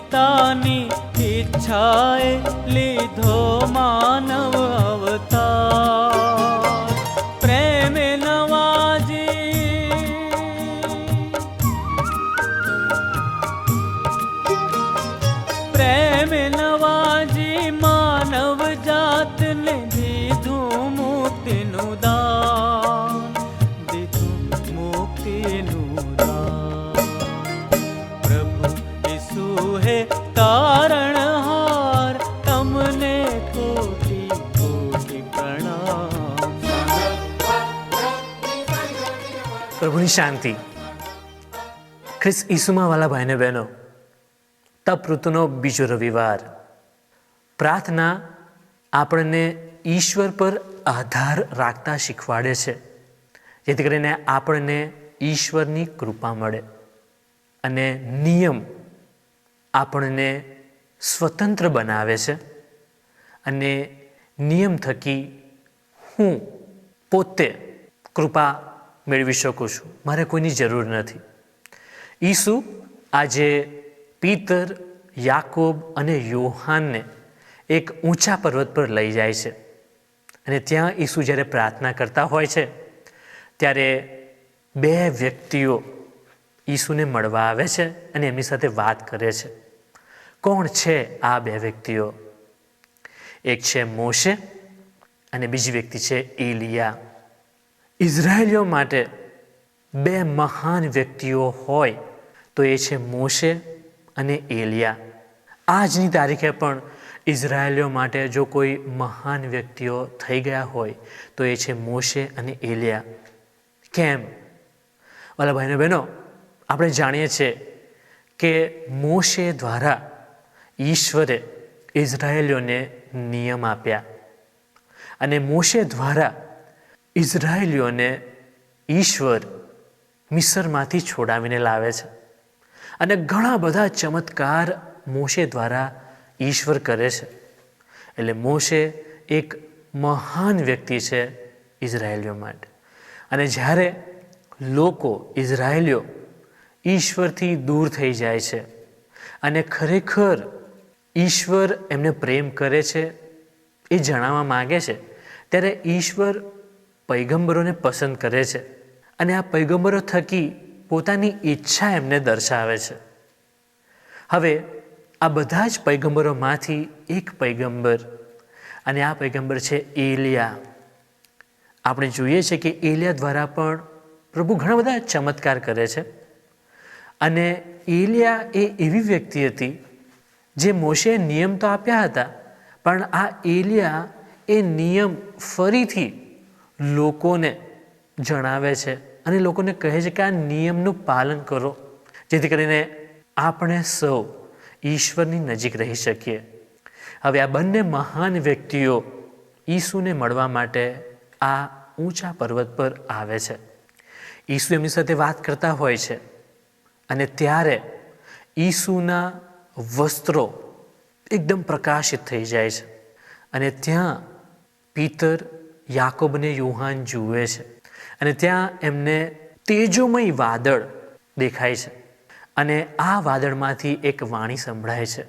પિતાની ઈચ્છાએ લીધો માનવ અવતાર. પ્રભુની શાંતિ. ખ્રિસ ઈસુમાં વાલા ભાઈને બહેનો, તપ ઋતુનો બીજો રવિવાર. પ્રાર્થના આપણને ઈશ્વર પર આધાર રાખતા શીખવાડે છે, જેથી કરીને આપણને ઈશ્વરની કૃપા મળે અને નિયમ આપણને સ્વતંત્ર બનાવે છે અને નિયમ થકી હું પોતે કૃપા મેળવી શકું છું. મારે કોઈની જરૂર નથી. ઈસુ આજે પિતર, યાકોબ અને યોહાનને એક ઊંચા પર્વત પર લઈ જાય છે. અને ત્યાં ઈસુ જ્યારે પ્રાર્થના કરતા હોય છે, ત્યારે બે વ્યક્તિઓ ઈસુને મળવા આવે છે અને એમની સાથે વાત કરે છે. કોણ છે આ બે વ્યક્તિઓ? એક છે મોશે અને બીજી વ્યક્તિ છે એલિયા ઇઝરાયેલીઓ માટે બે મહાન વ્યક્તિઓ હોય તો એ છે મોશે અને એલિયા. આજની તારીખે પણ ઇઝરાયલીઓ માટે જો કોઈ મહાન વ્યક્તિઓ થઈ ગયા હોય તો એ છે મોશે અને એલિયા. કેમ? વાલા ભાઈનો બહેનો, આપણે જાણીએ છીએ કે મોશે દ્વારા ઈશ્વરે ઇઝરાયલીઓને નિયમ આપ્યા. અને મોશે દ્વારા ઇઝરાયેલીઓને ઈશ્વર મિસરમાંથી છોડાવીને લાવે છે. અને ઘણા બધા ચમત્કાર મોશે દ્વારા ઈશ્વર કરે છે. એટલે મોશે એક મહાન વ્યક્તિ છે ઇઝરાયલીઓ માટે. અને જ્યારે લોકો ઇઝરાયલીઓ ઈશ્વરથી દૂર થઈ જાય છે અને ખરેખર ઈશ્વર એમને પ્રેમ કરે છે એ જણાવવા માગે છે, ત્યારે ઈશ્વર પૈગંબરોને પસંદ કરે છે અને આ પૈગંબરો થકી પોતાની ઈચ્છા એમને દર્શાવે છે. હવે આ બધા જ પૈગંબરોમાંથી એક પૈગંબર અને આ પૈગંબર છે એલિયા. આપણે જોઈએ છીએ કે એલિયા દ્વારા પણ પ્રભુ ઘણા બધા ચમત્કાર કરે છે અને એલિયા એ એવી વ્યક્તિ હતી જે મોશે નિયમ તો આપ્યા હતા, પણ આ એલિયા એ નિયમ ફરીથી લોકોને જણાવે છે અને લોકોને કહે છે કે આ નિયમનું પાલન કરો, જેથી કરીને આપણે સૌ ઈશ્વરની નજીક રહી શકીએ. હવે આ બંને મહાન વ્યક્તિઓ ઈસુને મળવા માટે આ ઊંચા પર્વત પર આવે છે. ઈસુ એમની સાથે વાત કરતા હોય છે અને ત્યારે ઈસુના વસ્ત્રો એકદમ પ્રકાશિત થઈ જાય છે. અને ત્યાં પિતર યાકોબને યુહાન જુએ છે અને ત્યાં એમને તેજોમય વાદળ દેખાય છે અને આ વાદળમાંથી એક વાણી સંભળાય છે.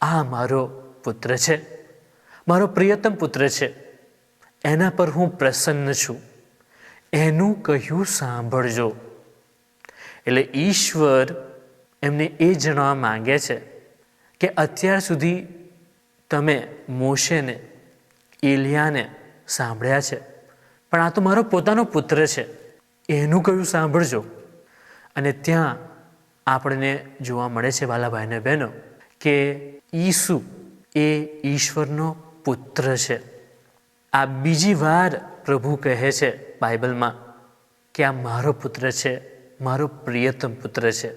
આ મારો પુત્ર છે. મારો પ્રિયતમ પુત્ર છે. એના પર હું પ્રસન્ન છું. એનું કહ્યું સાંભળજો. એટલે ઈશ્વર એમને એ જણાવવા માંગે છે કે અત્યાર સુધી તમે મોશેને એલિયાને સાંભળ્યા છે. પણ આ તો મારો પોતાનો પુત્ર છે. એનું કયું સાંભળજો. અને ત્યાં આપણને જોવા મળે છે બાલાભાઈને બહેનો, કે ઈસુ એ ઈશ્વરનો પુત્ર છે. આ બીજી વાર પ્રભુ કહે છે બાઇબલમાં કે આ મારો પુત્ર છે, મારો પ્રિયતમ પુત્ર છે.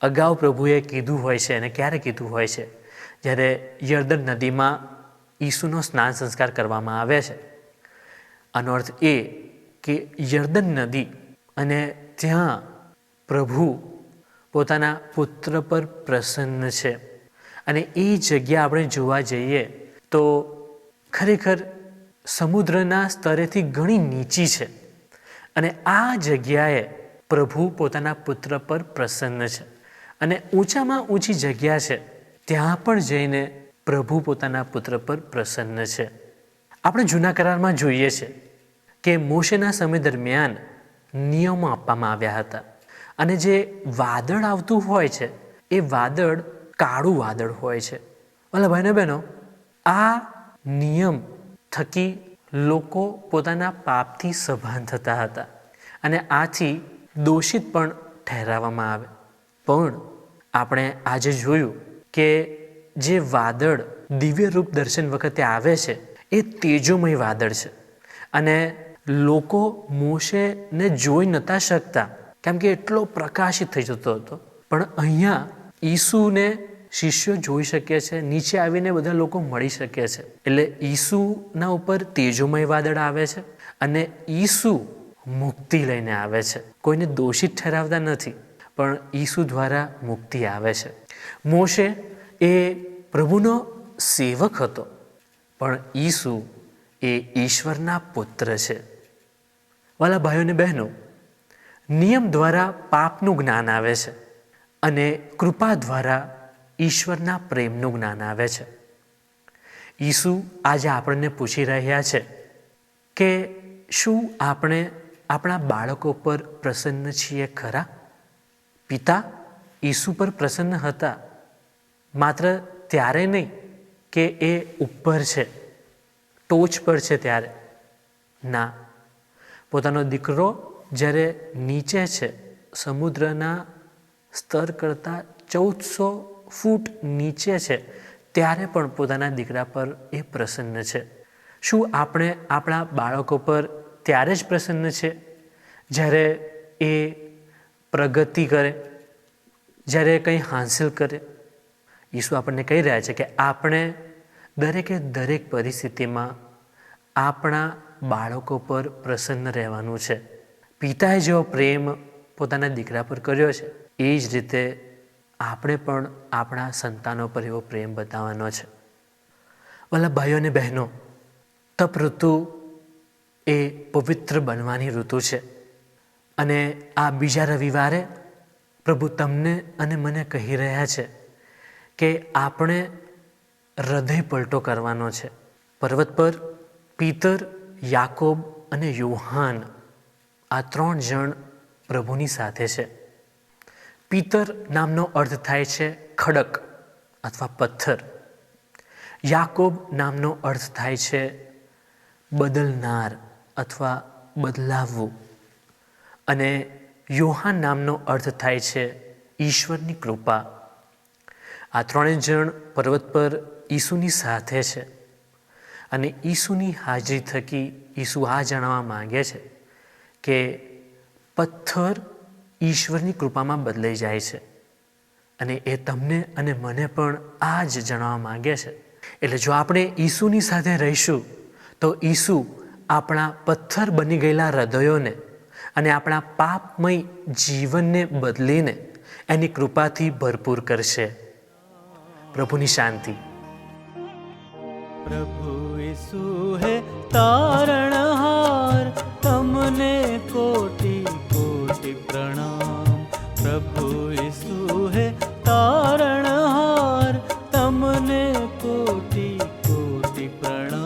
અગાઉ પ્રભુએ કીધું હોય છે અને ક્યારે કીધું હોય છે? જ્યારે યર્દન નદીમાં ઈસુનો સ્નાન સંસ્કાર કરવામાં આવે છે. આનો અર્થ એ કે યર્દન નદી અને ત્યાં પ્રભુ પોતાના પુત્ર પર પ્રસન્ન છે. અને એ જગ્યા આપણે જોવા જઈએ તો ખરેખર સમુદ્રના સ્તરેથી ઘણી નીચી છે. અને આ જગ્યાએ પ્રભુ પોતાના પુત્ર પર પ્રસન્ન છે. અને ઊંચામાં ઊંચી જગ્યા છે. ત્યાં પણ જઈને પ્રભુ પોતાના પુત્ર પર પ્રસન્ન છે. આપણે જૂના કરારમાં જોઈએ છે કે મોશેના સમય દરમિયાન નિયમો આપવામાં આવ્યા હતા અને જે વાદળ આવતું હોય છે, એ વાદળ કાળું વાદળ હોય છે. ભલા ભાઈને બહેનો, આ નિયમ થકી લોકો પોતાના પાપથી સભાન થતા હતા અને આથી દોષિત પણ ઠહેરાવવામાં આવે. પણ આપણે આજે જોયું કે જે વાદળ દિવ્ય રૂપ દર્શન વખતે આવે છે, એ તેજોમય વાદળ છે. અને લોકો મોશેને જોઈ નતા શકતા, કેમ કે એટલો પ્રકાશિત થઈ જતો હતો. પણ અહીંયા ઈસુને શિષ્યો જોઈ શકે છે, નીચે આવીને બધા લોકો મળી શકે છે. એટલે ઈસુના ઉપર તેજોમય વાદળ આવે છે અને ઈસુ મુક્તિ લઈને આવે છે. કોઈને દોષિત ઠેરાવતા નથી, પણ ઈસુ દ્વારા મુક્તિ આવે છે. મોશે એ પ્રભુનો સેવક હતો. પણ ઈસુ એ ઈશ્વરના પુત્ર છે. વાલા ભાઈઓને બહેનો, નિયમ દ્વારા પાપનું જ્ઞાન આવે છે અને કૃપા દ્વારા ઈશ્વરના પ્રેમનું જ્ઞાન આવે છે. ઈસુ આજે આપણને પૂછી રહ્યા છે કે શું આપણે આપણા બાળકો પર પ્રસન્ન છીએ ખરા? પિતા ઈસુ પર પ્રસન્ન હતા. માત્ર ત્યારે નહીં કે એ ઉપર છે, ટોચ પર છે ત્યારે. ના. પોતાનો દીકરો જ્યારે નીચે છે, સમુદ્રના સ્તર કરતાં ચૌદસો ફૂટ નીચે છે, ત્યારે પણ પોતાના દીકરા પર એ પ્રસન્ન છે. શું આપણે આપણા બાળકો પર ત્યારે જ પ્રસન્ન છે? જ્યારે એ પ્રગતિ કરે, જ્યારે કંઈ હાંસિલ કરે ઈસુ આપણને કહી રહ્યા છે કે આપણે દરેકે દરેક પરિસ્થિતિમાં આપણા બાળકો પર પ્રસન્ન રહેવાનું છે. પિતાએ જેવો પ્રેમ પોતાના દીકરા પર કર્યો છે, એ જ રીતે આપણે પણ આપણા સંતાનો પર એવો પ્રેમ બતાવવાનો છે. વાલા ભાઈઓ અને બહેનો તપ ઋતુ એ પવિત્ર બનવાની ઋતુ છે અને આ બીજા રવિવારે પ્રભુ તમને અને મને કહી રહ્યા છે કે આપણે હૃદય પલટો કરવાનો છે. પર્વત પર પિતર, યાકોબ અને યુહાન આ ત્રણ જણ પ્રભુની સાથે છે. પિતર નામનો અર્થ થાય છે ખડક અથવા પથ્થર. યાકોબ નામનો અર્થ થાય છે બદલનાર અથવા બદલાવવું. અને યોહાન નામનો અર્થ થાય છે ઈશ્વરની કૃપા. આ ત્રણેય જણ પર્વત પર ઈસુની સાથે છે. અને ઈસુની હાજરી થકી ઈસુ આ જણાવવા માંગે છે કે પથ્થર ઈશ્વરની કૃપામાં બદલાઈ જાય છે. અને એ તમને અને મને પણ આ જ જણાવવા માંગે છે. એટલે જો આપણે ઈસુની સાથે રહીશું, તો ઈસુ આપણા પથ્થર બની ગયેલા હૃદયોને અને આપણા પાપમય જીવનને બદલીને એની કૃપાથી ભરપૂર કરશે. પ્રભુની શાંતિ. પ્રભુ ઈસુ હે તારણહાર, તમને કોટી કોટી પ્રણામ. પ્રભુ ઈસુ હે તારણહાર, તમને કોટી કોટી પ્રણામ.